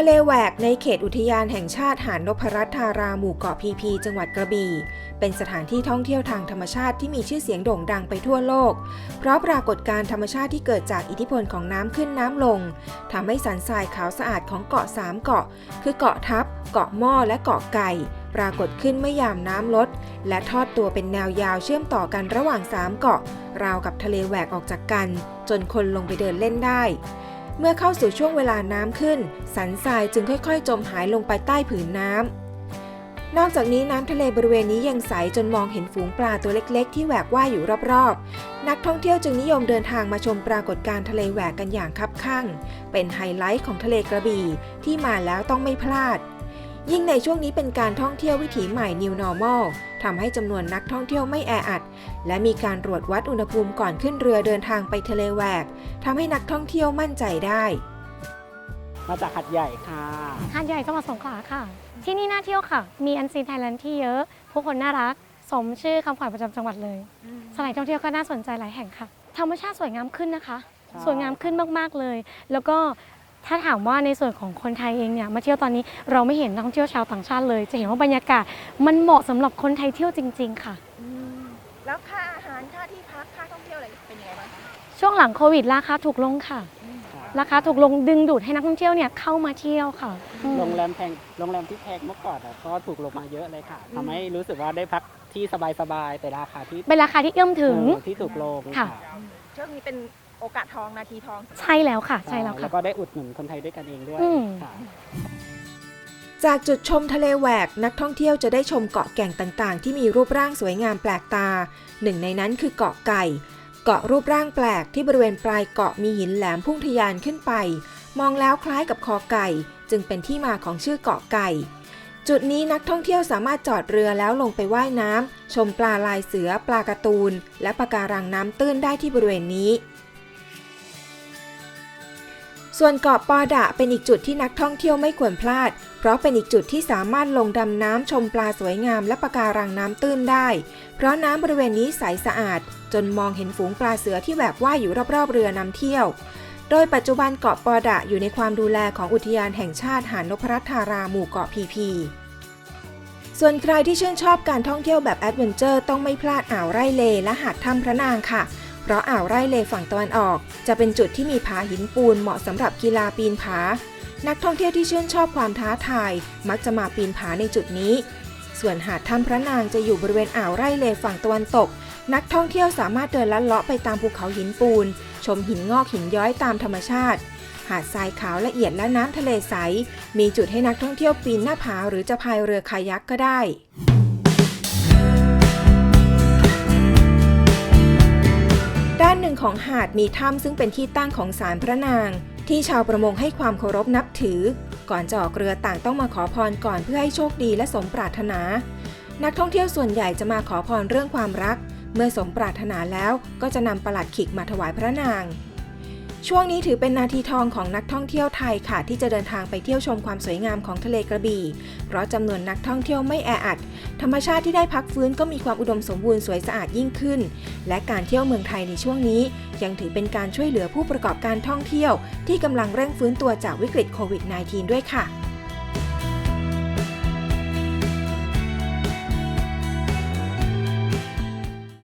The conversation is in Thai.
ะเลแหวกในเขตอุทยานแห่งชาติหาดนพรัตน์ธาราหมู่เกาะพีพีจังหวัดกระบี่ เป็นสถานที่ท่องเที่ยวทางธรรมชาติที่มีชื่อเสียงโด่งดังไปทั่วโลก เพราะปรากฏการณ์ธรรมชาติที่เกิดจากอิทธิพลของน้ำขึ้นน้ำลงทำให้สันทรายขาวสะอาดของเกาะสามเกาะ คือเกาะทับ เกาะหม้อและเกาะไก่ ปรากฏขึ้นเมื่อยามน้ำลด และทอดตัวเป็นแนวยาวเชื่อมต่อกันระหว่างสามเกาะ ราวกับทะเลแหวกออกจากกัน จนคนลงไปเดินเล่นได้ เมื่อเข้าสู่ช่วงเวลาน้ำขึ้น สันทรายจึงค่อยๆ จมหายลงไปใต้ผืนน้ำ นอกจากนี้น้ำทะเลบริเวณนี้ยังใสจนมองเห็นฝูงปลาตัวเล็กๆ ที่แหวกว่ายอยู่รอบๆ นักท่องเที่ยวจึงนิยมเดินทางมาชมปรากฏการณ์ทะเลแหวกกันอย่างคับคั่ง เป็นไฮไลท์ของทะเลกระบี่ที่มาแล้วต้องไม่พลาด ยิ่งในช่วงนี้เป็นการท่องเที่ยววิถีใหม่ New Normal ทำให้จำนวนนักท่องเที่ยวไม่แออัด และมีการตรวจวัดอุณหภูมิก่อนขึ้นเรือเดินทางไปทะเลแหวกทำให้นักท่องเที่ยวมั่นใจได้ มาจากหัดใหญ่ค่ะหาดใหญ่จังหวัดสงขลาค่ะ ที่นี่น่าเที่ยวค่ะ มีอันซีนไทยแลนด์ที่เยอะ ผู้คนน่ารัก สมชื่อคำขวัญประจำจังหวัดเลยสถานที่ท่องเที่ยวก็น่าสนใจหลายแห่งค่ะ ธรรมชาติสวยงามขึ้นนะคะใช่สวยงามขึ้นมากๆเลย แล้วก็ ถ้าถามว่าในส่วนของคนไทยเองเนี่ยมาเที่ยวตอนนี้เราไม่เห็นนักท่องเที่ยวชาวต่างชาติเลย จะเห็นว่าบรรยากาศมันเหมาะสำหรับคนไทยเที่ยวจริง ๆ ค่ะ แล้วค่าอาหารค่าที่พักค่าท่องเที่ยวอะไรเป็นยังไงบ้างช่วงหลังโควิดราคาถูกลงค่ะ ราคาถูกลงดึงดูดให้นักท่องเที่ยวเนี่ยเข้ามาเที่ยวค่ะอืม โรงแรมแพงโรงแรมที่แพงเมื่อก่อนอะก็ถูกลงมาเยอะเลยค่ะทำให้รู้สึกว่าได้พักที่สบายๆแต่ราคาที่เป็นราคาที่เอื้อมถึง เออที่ถูกลงค่ะ ช่วงนี้เป็น โอกาสทองนาทีทอง ใช่แล้วค่ะ ใช่แล้วแล้ค่ะวก็ได้อุดหนุนคนไทยด้วยกันเองด้วยอืม ค่ะ จากจุดชมทะเลแหวกนักท่องเที่ยวจะได้ชมเกาะแก่งต่างๆ ที่มีรูปร่างสวยงามแปลกตา หนึ่งในนั้นคือเกาะไก่ เกาะรูปร่างแปลกที่บริเวณปลายเกาะมีหินแหลมพุ่งทะยานขึ้นไป มองแล้วคล้ายกับคอไก่ จึงเป็นที่มาของชื่อเกาะไก่ จุดนี้นักท่องเที่ยวสามารถจอดเรือแล้วลงไปว่ายน้ำชมปลาลายเสือ ปลาการ์ตูน และปะการังน้ำตื้นได้ที่บริเวณนี้ ส่วนเกาะปอดะเป็นอีกจุดที่นักท่องเที่ยวไม่ควรพลาด เพราะเป็นอีกจุดที่สามารถลงดำน้ำชมปลาสวยงามและปะการังน้ำตื้นได้ เพราะน้ำบริเวณนี้ใสสะอาด จนมองเห็นฝูงปลาเสือที่แหวกว่ายอยู่รอบๆเรือนำเที่ยว โดยปัจจุบันเกาะปอดะอยู่ในความดูแลของอุทยานแห่งชาติหานพรัตน์ธาราหมู่เกาะพีพีส่วนใครที่ชื่นชอบการท่องเที่ยวแบบแอดเวนเจอร์ต้องไม่พลาดอ่าวไร่เลและหาดถ้ำพระนางค่ะ เพราะอ่าวไร่เลฝั่งตะวันออก จะเป็นจุดที่มีผาหินปูนเหมาะสำหรับกีฬาปีนผา นักท่องเที่ยวที่ชื่นชอบความท้าทาย มักจะมาปีนผาในจุดนี้ ส่วนหาดถ้ำพระนางจะอยู่บริเวณอ่าวไร่เลฝั่งตะวันตก นักท่องเที่ยวสามารถเดินลัดเลาะไปตามภูเขาหินปูน ชมหินงอกหินย้อยตามธรรมชาติหาดทรายขาวละเอียดและน้ำทะเลใส มีจุดให้นักท่องเที่ยวปีนหน้าผาหรือจะพายเรือคายักก็ได้ ของหาดมีถ้ำซึ่งเป็นที่ตั้งของศาลพระนาง ที่ชาวประมงให้ความเคารพนับถือ ก่อนจะออกเรือต่างต้องมาขอพรก่อนเพื่อให้โชคดีและสมปรารถนา นักท่องเที่ยวส่วนใหญ่จะมาขอพรเรื่องความรัก เมื่อสมปรารถนาแล้วก็จะนำประหลัดขิกมาถวายพระนาง ช่วงนี้ถือเป็นนาทีทองของนักท่องเที่ยวไทยค่ะ ที่จะเดินทางไปเที่ยวชมความสวยงามของทะเลกระบี่ เพราะจำนวนนักท่องเที่ยวไม่แออัด ธรรมชาติที่ได้พักฟื้นก็มีความอุดมสมบูรณ์สวยสะอาดยิ่งขึ้น และการเที่ยวเมืองไทยในช่วงนี้ ยังถือเป็นการช่วยเหลือผู้ประกอบการท่องเที่ยว ที่กำลังเร่งฟื้นตัวจากวิกฤตโควิด -19 ด้วยค่ะ